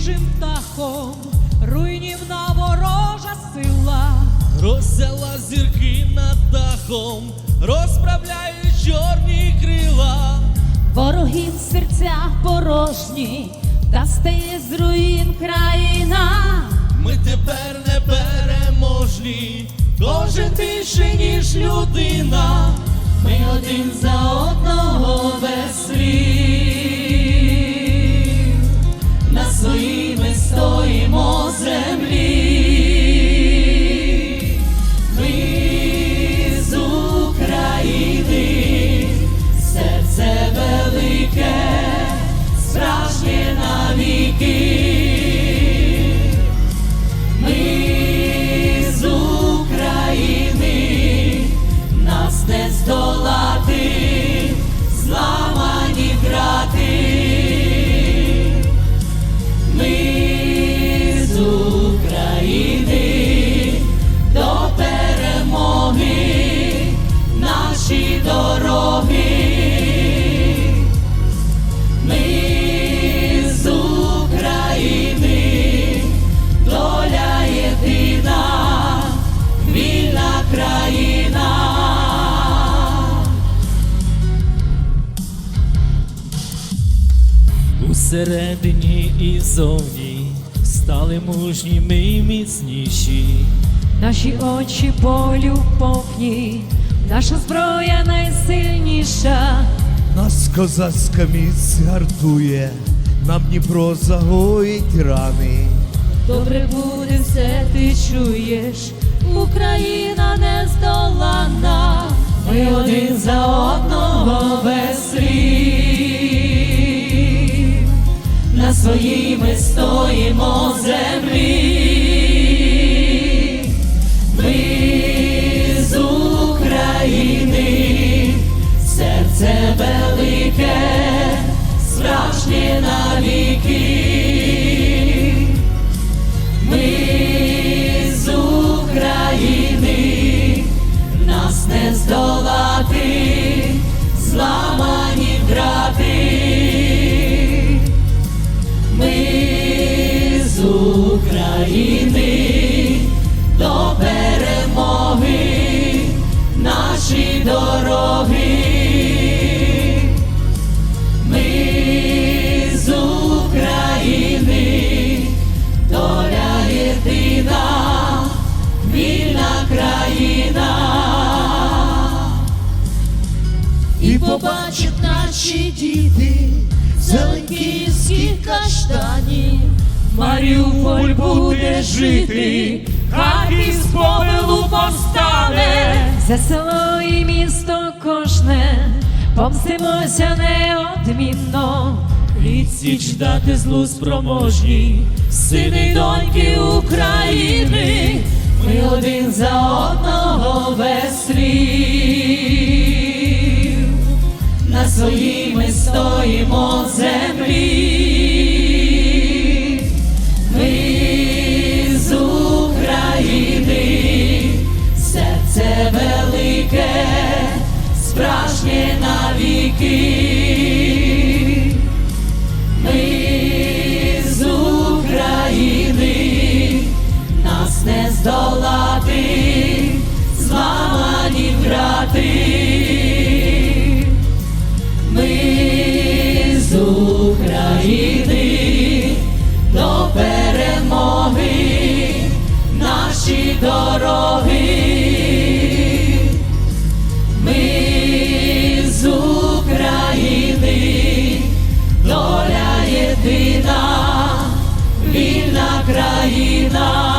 хижим птахом, руйнівна ворожа сила. Розсяла зірки над дахом, розправляють чорні крила. Ворогів в серцях порожні, та стає з руїн країна. Ми тепер не переможні, кожен більше, ніж людина. Ми один за одного весь світ, навіки. Ми з України, нас не здолати, Усередині і зовні стали мужніми й міцніші. Наші очі болю повні, наша зброя найсильніша. Нас козацька міць гартує, нам Дніпро загоїть рани. Добре буде все, ти чуєш, Україна не здолана, ми один за одного весь своїй ми стоїмо землі. Ми з України, серце велике, справжнє навіки. І побачать наші діти зелень київських каштанів, Маріуполь буде жити, Харків з попелу повстане, за село і місто кожне, помстимося неодмінно. Відсіч дати злу спроможні, Сини й доньки України, ми один за одного весь ми стоїмо землі. Серце велике, справжнє навіки. України до перемоги наші дороги, ми з України, доля єдина, вільна країна.